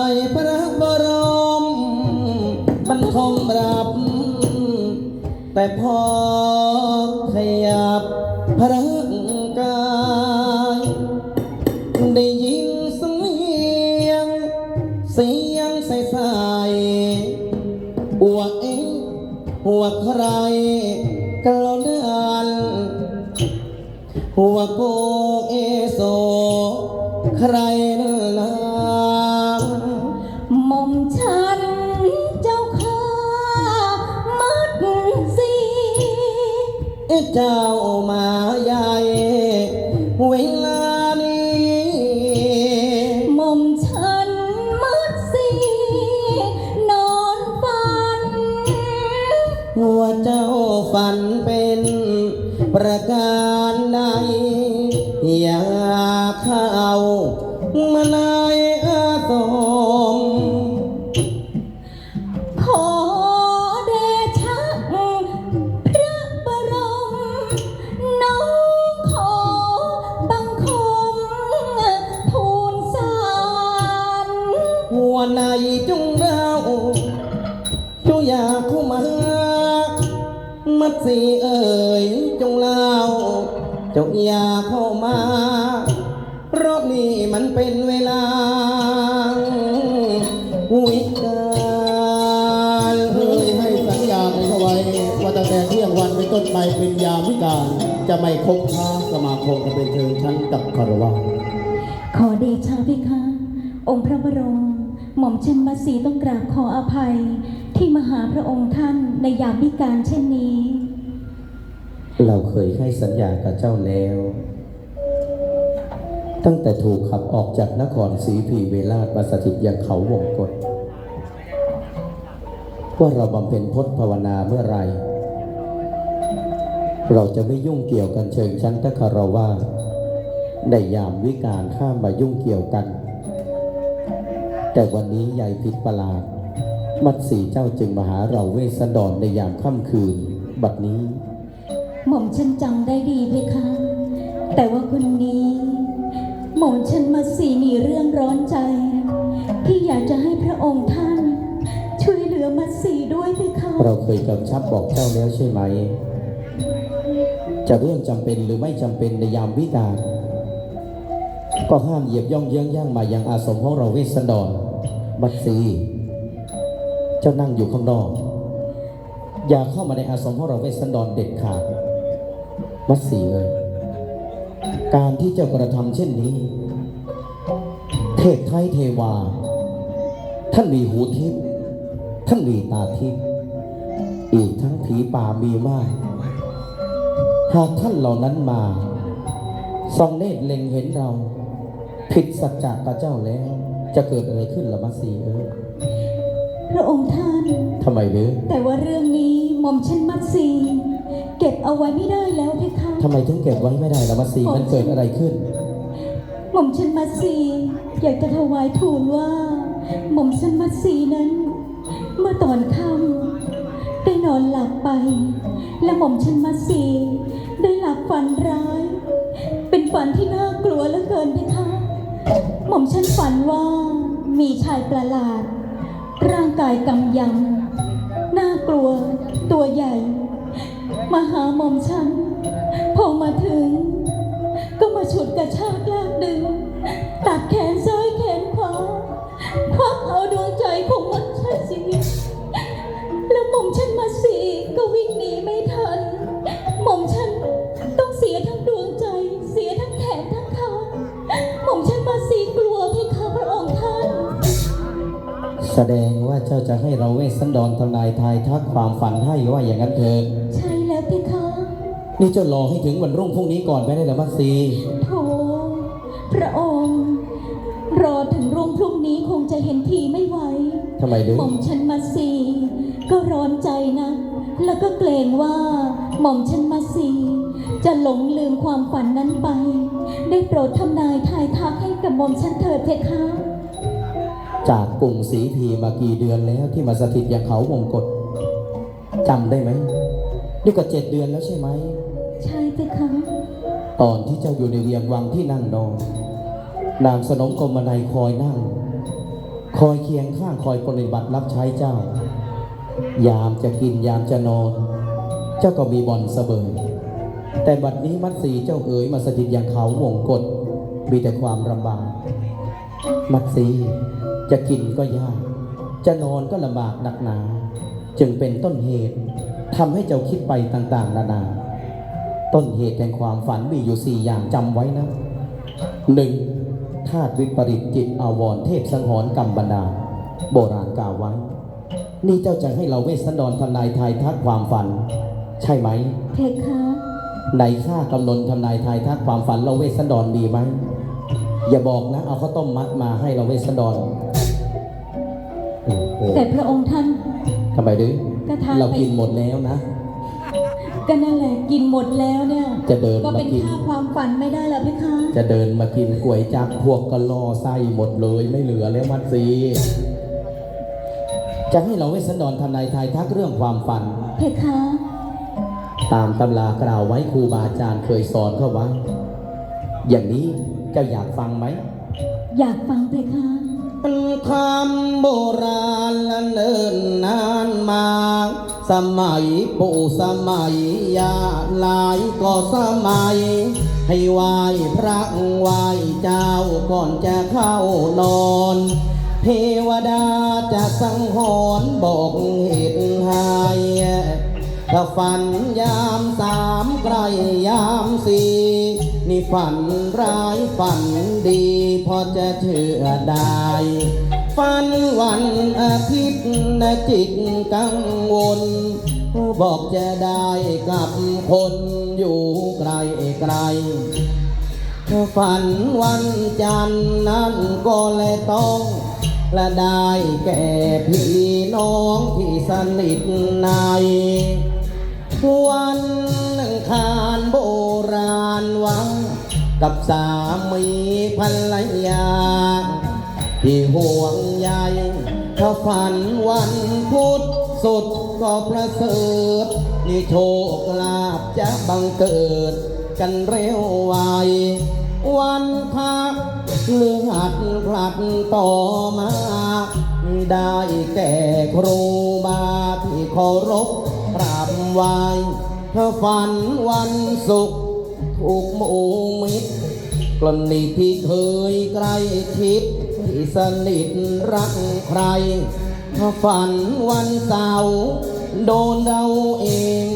ไอ้พระบรมบรรทมรับ แต่พอขยับพระกายได้ยินเสียง เสียงใสๆอวกเอ๊ะหัวใครกระเดือนหัวโกเอโซ ใคร เจ้ามาใหญ่เวลานี้หม่อมฉันมัดสีนอนฝันหัวเจ้าฝันเป็น มันเป็นเวลาวิกาลเคยให้สัญญาไปเขาไว้ว่าตั้งแต่เที่ยงวันเป็นต้นไปเป็นยามวิกาลจะไม่คบค้าสมาคมกันเป็นเชิงชั้นกับคารวะขอเดชะเพคะ องค์พระบรมหม่อมเช่นมัสีต้องกราบขออภัย ที่มาหาพระองค์ท่านในยามวิกาลเช่นนี้ เราเคยให้สัญญากับเจ้าแล้ว ตั้งแต่ถูกขับออกจากนครศรีพีเวลาศมาสถิตยังเขาวงกฏว่าเราบำเพ็ญพจน์ภาวนาเมื่อไร เราจะไม่ยุ่งเกี่ยวกันเชิงชั้นตะคารวาได้ยามวิการข้ามมายุ่งเกี่ยวกัน แต่วันนี้ใหญ่ผิดประหลาด มัดสีเจ้าจึงมาหาเราเวสสันดรในยามค่ำคืน บัดนี้ หม่อมฉันจำได้ดีเพคะ แต่ว่าคนนี้ หม่อมฉันมัสีมีเรื่องร้อนใจ ที่อยากจะให้พระองค์ท่าน ช่วยเหลือมัสีด้วยเพคะเราเคยกำชับบอกเจ้าแล้วใช่ไหม จะเรื่องจำเป็นหรือไม่จำเป็นในยามวิกาลก็ห้ามเหยียบย่องเยื้องย่างมายังอาสมของเราเวสสันดรบัดซีเจ้านั่งอยู่ข้างนอก อย่าเข้ามาในอาสมของเราเวสสันดรเด็ดขาดบัดซีเลย การที่เจ้ากระทำเช่นนี้ เทพไทยเทวา ท่านมีหูทิพย์ท่านมีตาทิพย์อีกทั้งผีป่ามีมาก หากท่านเหล่านั้นมาส่องเนตรเล็งเห็นเรา ผิดสัจจะกับเจ้าแล้ว จะเกิดอะไรขึ้นละมัสสีเอ้ยพระองค์ท่าน ทำไมหรือ แต่ว่าเรื่องนี้หม่อมฉันมัสีเก็บเอาไว้ไม่ได้แล้วเพคะ ทำไมถึงเก็บไว้ไม่ได้ละมัสสีมันเกิดอะไรขึ้น หม่อมชันมัตสีอยากจะถวายทูลว่า หม่อมชันมัตสีนั้น เมื่อตอนค่ำได้นอนหลับไป และหม่อมชันมัตสีได้หลับฝันร้าย เป็นฝันที่น่ากลัวเหลือเกินเพคะหม่อมชันฝันว่ามีชายประหลาด ร่างกายกำยำน่ากลัวตัวใหญ่ มาหาหม่อมฉัน พอมาถึง ก็มาฉุดกระชากลากดึง ตัดแขนซ้ายแขนขวาควักเอาดวงใจของมันชันสีแล้วหม่อมฉันมาสีก็วิ่งหนีไม่ทัน หม่อมฉันต้องเสียทั้งดวงใจ เสียทั้งแขนทั้งขาหม่อมฉันมาสีกลัวเพคะพระองค์ท่าน แสดงว่าเจ้าจะให้เราเวสสันดรทำนายทายทักความฝันให้ว่าอย่างนั้นเถอะใช่แล้วเพคะ นี่เจ้ารอให้ถึงวันรุ่งพรุ่งนี้ก่อนไม่ได้ละมัสสีโถพระองค์ รอถึงรุ่งพรุ่งนี้คงจะเห็นทีไม่ไหวทำไมหรือหม่อมฉันมาสีก็ร้อนใจนะ แล้วก็เกรงว่า หม่อมฉันมาสีจะหลงลืมความฝันนั้นไป ได้โปรดทำนายทายทักให้กับหม่อมฉันเถิดเพคะ จากกรุงศรีพีมากี่เดือนแล้วที่มาสถิตอย่างเขาวงกฏจำได้ไหมนี่ก็เจ็ดเดือนแล้วใช่ไหมใช่ เพคะตอนที่เจ้าอยู่ในเวียงวังที่นั่งนอนนางสนมกรมนายคอยนั่ง คอยเคียงข้างคอยปฏิบัติรับใช้เจ้า ยามจะกินยามจะนอน เจ้าก็มีบ่อนเสเบอแต่บัดนี้มัดสีเจ้าเอ๋ยมาสถิตอย่างเขาวงกฏมีแต่ความลำบาก มัดสีจะกินก็ยาก จะนอนก็ลำบากหนักหนา จึงเป็นต้นเหตุทำให้เจ้าคิดไปต่างๆ นานา ต้นเหตุแห่งความฝันมีอยู่สี่อย่างจำไว้นะหนึ่งธาตุวิปริตจิตอาวรณ์เทพสังหรณ์กรรมบันดาลโบราณกล่าวไว้นี่เจ้าจะให้เราเวสสันดรทำนายทายทักความฝัน ใช่ไหมเพคะในข้ากำนนทำนายทายทักความฝันเราเวสสันดรดีไหมอย่าบอกนะ เอาข้าวต้มมัดมาให้เราเวสสันดรโอ้โหแต่พระองค์ท่านทำไมดื้อก็ทานไปเรากินหมดแล้วนะ ก็นั่นแหละกินหมดแล้วเนี่ยจะเดินก็มาเป็นกิน ค่าความฝันไม่ได้เหรอเพคะจะเดินมากินก๋วยจักพวกกะล่อไส้หมดเลยไม่เหลือแล้วมัดซีจะให้เราเวสสันดรทำนายทายทักเรื่องความฝัน เพคะตามตำรากล่าวไว้ครูบาอาจารย์เคยสอนเขาไว้ อย่างนี้เจ้าอยากฟังไหม อยากฟังเพคะ เป็นคำโบราณและเนิ่นนานมา สมัยปู่สมัยยาหลายก็สมัย ให้ไหวพระไหวเจ้าก่อนจะเข้านอน เทวดาจะสังหรณ์บอกเหตุให้ถ้าฝันยามสามใกล้ยามสี่นี่ฝันร้ายฝันดี พอจะเชื่อได้ ฝันวันอาทิตย์นะจิตกังวล บอกจะได้กับคนอยู่ไกลไกลฝันวันจันทร์นั้นก็เลยต้องและได้แก่พี่น้องที่สนิทใน วันอังคารโบราณวังกับสามีภรรยา ที่ห่วงใยถ้าฝันวันพุธสุดก็ประเสริฐนี่โชคลาภจะบังเกิด กันเร็วไววันพักเลือหัดผลัดต่อมา ได้แก่ครูบาที่เคารพกราบไหว้เธอฝันวันศุกร์ถูกหมูมิตรกรณีที่เคยใกล้ชิด สนิทรักใคร ถ้าฝันวันเสาร์โดนเราเอง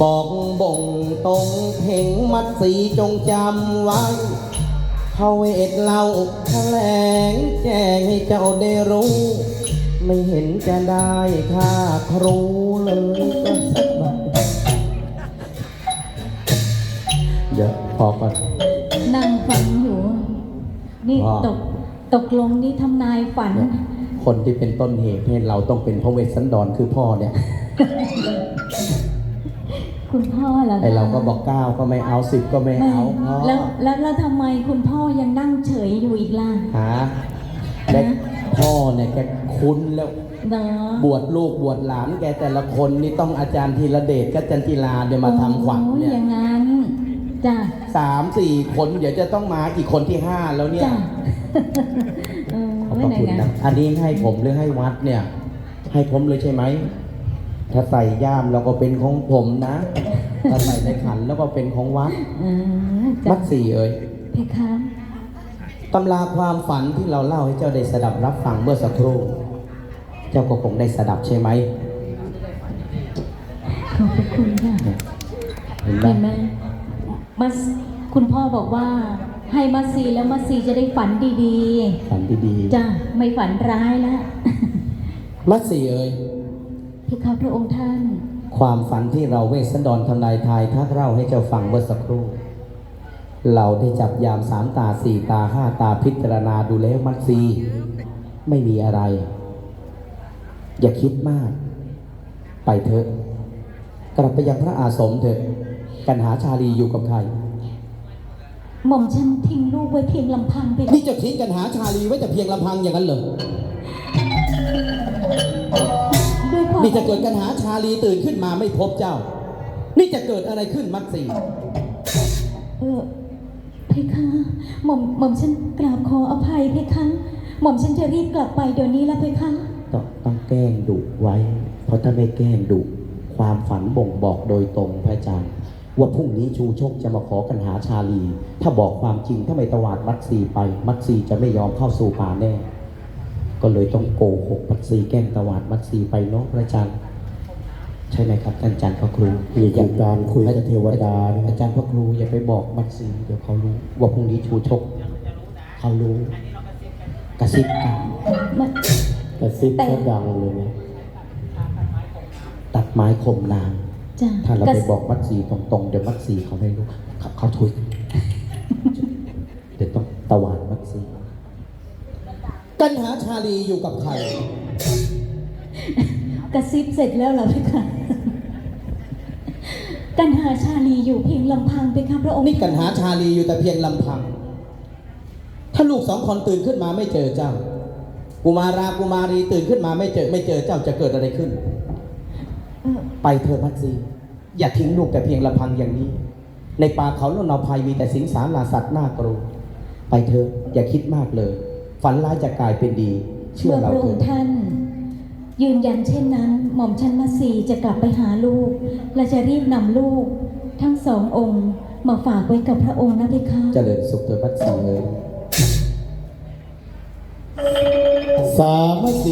บอกบ่งตรงเพ่งมัดสีจงจำไว้พระเวทเราแถลงแจ้งให้เจ้าได้รู้ ไม่เห็นจะได้ค่าครูเลยก็สักบาทเดี๋ยวพอก่อนนั่งฝันอยู่ นี่อ๋อตก ตกลงนี่ทำนายฝัน คนที่เป็นต้นเหตุให้เราต้องเป็นพระเวสสันดรคือพ่อเนี่ย คุณพ่อเหรอคะไอเราก็บอกเก้าก็ไม่เอาสิบก็ไม่ไม่เอาพ่อแล้วแล้วแล้วทำไมคุณพ่อยังนั่งเฉยอยู่อีกล่ะหาและพ่อเนี่ยแกคุ้นแล้ว เนาะบวชลูกบวชหลานแกแต่ละคนนี่ต้องอาจารย์ธีระเดชกับจันจิลาเดี๋ยวมาทำขวัญโอ้เนี่ยอย่างนั้นจ้ะสามสี่คนเดี๋ยวจะต้องมาอีกคนที่ห้าแล้วเนี่ย จ้ะเออ ขอบไม่พระไหนคุณนะนะอันนี้ให้ผมหรือให้วัดเนี่ย ให้ผมเลยใช่ไหม ถ้าใส่ย่ามเราก็เป็นของผมนะ ถ้าใส่ในขันแล้วก็เป็นของวัดเออจ้ะมัดสี่เอ่ยเพคะตำราความฝันที่เราเล่าให้เจ้าได้สดับรับฟังเมื่อสักครู่ เจ้าก็คงได้สดับใช่ไหมขอบพระคุณค่ะเห็นไหมเห็นไหมมัสคุณพ่อบอกว่า ให้มัสซีแล้วมัสซีจะได้ฝันดีฝันดีๆ จ้ะไม่ฝันร้ายแล้วๆมัดสี่เอ่ยเพคะพระองค์ท่าน ความฝันที่เราเวสสันดรทำนายทายทักเล่าให้เจ้าฟังเมื่อสักครู่ เราได้จับยามสามตาสี่ตาห้าตาพิจารณาดูแล้วมัดซีไม่มีอะไร อย่าคิดมาก ไปเถอะ กลับไปยังพระอาสมเถอะ กันหาชาลีอยู่กับใคร หม่อมฉันทิ้งลูกไว้เพียงลำพังไปนี่จะทิ้งกันหาชาลีไว้แต่เพียงลำพังอย่างนั้นเหรอ ด้วยความนี่จะเกิดกันหาชาลีตื่นขึ้นมาไม่พบเจ้า นี่จะเกิดอะไรขึ้นมัดซีเออเพคะหม่อมหม่อมฉันกราบขออภัยเพคะหม่อมฉันจะรีบกลับไปเดี๋ยวนี้แล้วเพคะต้องต้องแกล้งดุไว้ เพราะถ้าไม่แกล้งดุความฝันบ่งบอกโดยตรงพระอาจารย์ ว่าพรุ่งนี้ชูชกจะมาขอกันหาชาลี ถ้าบอกความจริงถ้าไม่ตวาดมัดซีไป มัดซีจะไม่ยอมเข้าสู่ป่าแน่ ก็เลยต้องโกหกมัดซีแกล้งตวาดมัดซีไปเนาะพระอาจารย์ใช่ไหมครับท่านอาจารย์พระครูนี่คือการคุยกับเทวดานะอาจารย์พระครูอย่าไปบอกมัดซีเดี๋ยวเขารู้ ว่าพรุ่งนี้ชูชก เขารู้กระซิบกันมันกระซิบก็ดังเลยนะตัดไม้คมนาง จ้ะถ้าเรากระไปบอกมัดสีตรงๆ เดี๋ยวมัดสีเขาไม่รู้เขาเขาทุยเดี๋ยวต้องตะวานมัดสีกันหาชาลีอยู่กับใคร กระซิบเสร็จแล้วเหรอเพคะกันหาชาลีอยู่เพียงลำพังเพคะพระองค์นี่กันหาชาลีอยู่แต่เพียงลำพัง ถ้าลูกสองคนตื่นขึ้นมาไม่เจอเจ้ากุมารากุมารีตื่นขึ้นมาไม่เจอไม่เจอเจ้าจะเกิดอะไรขึ้นเอ่อ ไปเธอะมัดซีอย่าทิ้งลูกแต่เพียงลำพังอย่างนี้ ในป่าเขาแล้วนาภัยมีแต่สิงสารลาสัตว์น่ากลัวไปเถอะอย่าคิดมากเลย ฝันร้ายจะกลายเป็นดี เชื่อเมื่อเราพระอเถงค์อะท่าน ยืนยันเช่นนั้น หม่อมชันมาสีจะกลับไปหาลูก และจะรีบนำลูก ทั้งสององค์มาฝากไว้กับพระองค์นะเพคะเจริญสุขเถิดมัดสีเอ๋ยสามสิ